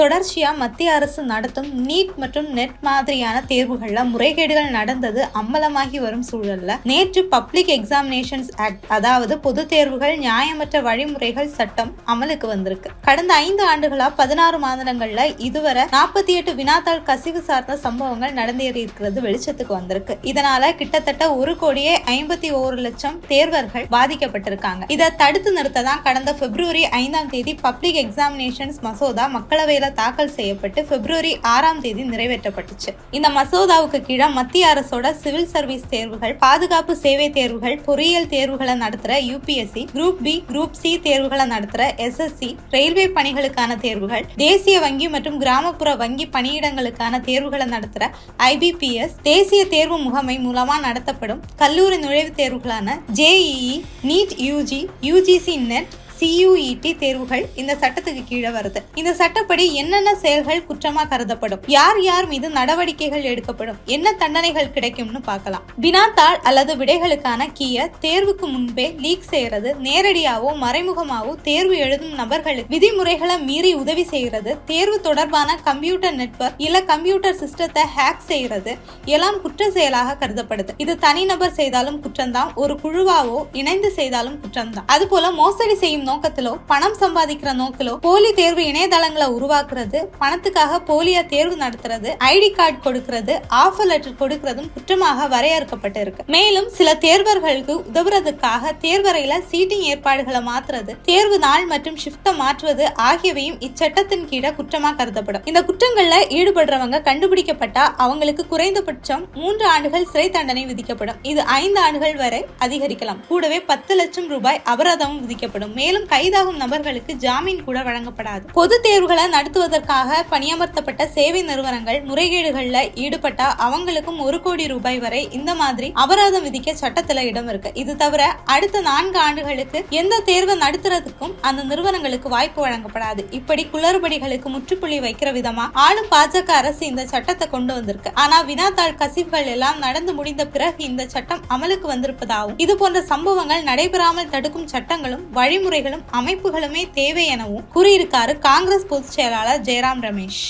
தொடர்ச்சியா மத்திய அரசு நடத்தும் நீட் மற்றும் நெட் மாதிரியான தேர்வுகள்ல முறைகேடுகள் நடந்தது அம்பலமாகி வரும் சூழல்ல. நேற்று பப்ளிக் எக்ஸாமினேஷன்ஸ் ஆக்ட் அதாவது பொது தேர்வுகள் நியாயமற்ற வழிமுறைகள் சட்டம் அமலுக்கு வந்திருக்கு. கடந்த ஐந்து ஆண்டுகளா பதினாறு மாநிலங்கள்ல இதுவரை நாற்பத்தி எட்டு வினாத்தாள் கசிவு சார்ந்த சம்பவங்கள் நடந்தேறி இருக்கிறது வெளிச்சத்துக்கு வந்திருக்கு. இதனால கிட்டத்தட்ட ஒரு கோடியே ஐம்பத்தி ஓரு லட்சம் தேர்வர்கள் பாதிக்கப்பட்டிருக்காங்க. இதை தடுத்து நிறுத்த தான் கடந்த பிப்ரவரி ஐந்தாம் தேதி பப்ளிக் எக்ஸாமினேஷன்ஸ் மசோதா மக்களவையில தாக்கல் செய்யப்பட்டு பிப்ரவரி ஆறாம் தேதி நிறைவேற்றப்பட்டுச்சு. இந்த மசோதாவுக்கு கீழே மத்திய அரசோட சிவில் சர்வீஸ் தேர்வுகள் பாதுகாப்பு சேவை தேர்வுகள் பொறியியல் தேர்வுகளை நடத்துற UPSC group B group C தேர்வுகளை நடத்துற எஸ்எஸ்சி ரயில்வே பணிகளுக்கான தேர்வுகள் தேசிய வங்கி மற்றும் கிராமப்புற வங்கி பணியிடங்களுக்கான தேர்வுகளை நடத்துற ஐபிபிஎஸ் தேசிய தேர்வு முகமை மூலமா நடத்தப்படும் கல்லூரி நுழைவுத் தேர்வுகளான JEE NEET UG UGC NET CUET தேர்வுகள் இந்த சட்டத்துக்கு கீழே வருது. இந்த சட்டப்படி என்னென்ன செயல்கள் குற்றமா கருதப்படும்? யார் யார் மீது நடவடிக்கைகள் எடுக்கப்படும்? என்ன தண்டனைகள் கிடைக்கும்னு பார்க்கலாம். வினாத்தாள் அல்லது விடைகளுக்கான கீய தேர்வுக்கு முன்பே லீக் செய்யறது நேரடியாவோ மறைமுகமாவோ தேர்வு எழுதும் நபர்களுக்கு விதிமுறைகளை மீறி உதவி செய்யறது தேர்வு தொடர்பான கம்ப்யூட்டர் நெட்வொர்க் இல்ல கம்ப்யூட்டர் சிஸ்டத்தை ஹேக் செய்யறது எல்லாம் குற்ற செயலாக கருதப்படுது. இது தனிநபர் செய்தாலும் குற்றம்தான் ஒரு குழுவாவோ இணைந்து செய்தாலும் குற்றம்தான். அதுபோல மோசடி செய்யும் நோக்கத்திலோ பணம் சம்பாதிக்கிற நோக்கிலோ போலி தேர்வு இணையதளங்களை உருவாக்குறது பணத்துக்காக போலியா தேர்வு நடத்துறது ஐடி கார்டு கொடுக்கிறது ஆஃபர் லெட்டர் கொடுக்கிறதும் குற்றமாக வரையறுக்கப்பட்டு இருக்கு மேலும் சில தேர்வர்களுக்கு உதவுறதுக்காக தேர்வறையில சீட்டிங் ஏற்பாடுகளை மாற்றுறது தேர்வு நாள் மற்றும் ஷிஃப்ட்டை மாற்றுவது ஆகியவையும் இச்சட்டத்தின் கீழே குற்றமா கருதப்படும். இந்த குற்றங்கள்ல ஈடுபடுறவங்க கண்டுபிடிக்கப்பட்டா அவங்களுக்கு குறைந்தபட்சம் மூன்று ஆண்டுகள் சிறை தண்டனை விதிக்கப்படும். இது ஐந்து ஆண்டுகள் வரை அதிகரிக்கலாம். கூடவே பத்து லட்சம் ரூபாய் அபராதமும் விதிக்கப்படும். மேலும் மேலும் கைதாகும் நபர்களுக்கு ஜாமீன் கூட வழங்கப்படாது. பொது தேர்வுகளை நடத்துவதற்காக பணியமர்த்தப்பட்ட சேவை நிறுவனங்கள் முறைகேடுகள்ல ஈடுபட்டா அவங்களுக்கும் ஒரு கோடி ரூபாய் வரை இந்த மாதிரி அபராதம் விதிக்க சட்டத்துல இடம் இருக்கு. இது தவிர அடுத்த நான்கு ஆண்டுகளுக்கு எந்த தேர்வை நடத்துறதுக்கும் அந்த நிறுவனங்களுக்கு வாய்ப்பு வழங்கப்படாது. இப்படி குளறுபடிகளுக்கு முற்றுப்புள்ளி வைக்கிற விதமா ஆளும் பாஜக அரசு இந்த சட்டத்தை கொண்டு வந்திருக்கு. ஆனா வினாத்தாள் கசிவுகள் எல்லாம் நடந்து முடிந்த பிறகு இந்த சட்டம் அமலுக்கு வந்திருப்பதாகவும் இது போன்ற சம்பவங்கள் நடைபெறாமல் தடுக்கும் சட்டங்களும் வழிமுறைகள் வழிமுறைகளும் அமைப்புகளுமே தேவை எனவும் கூறியிருக்காரு காங்கிரஸ் பொதுச் செயலாளர் ஜெயராம் ரமேஷ்.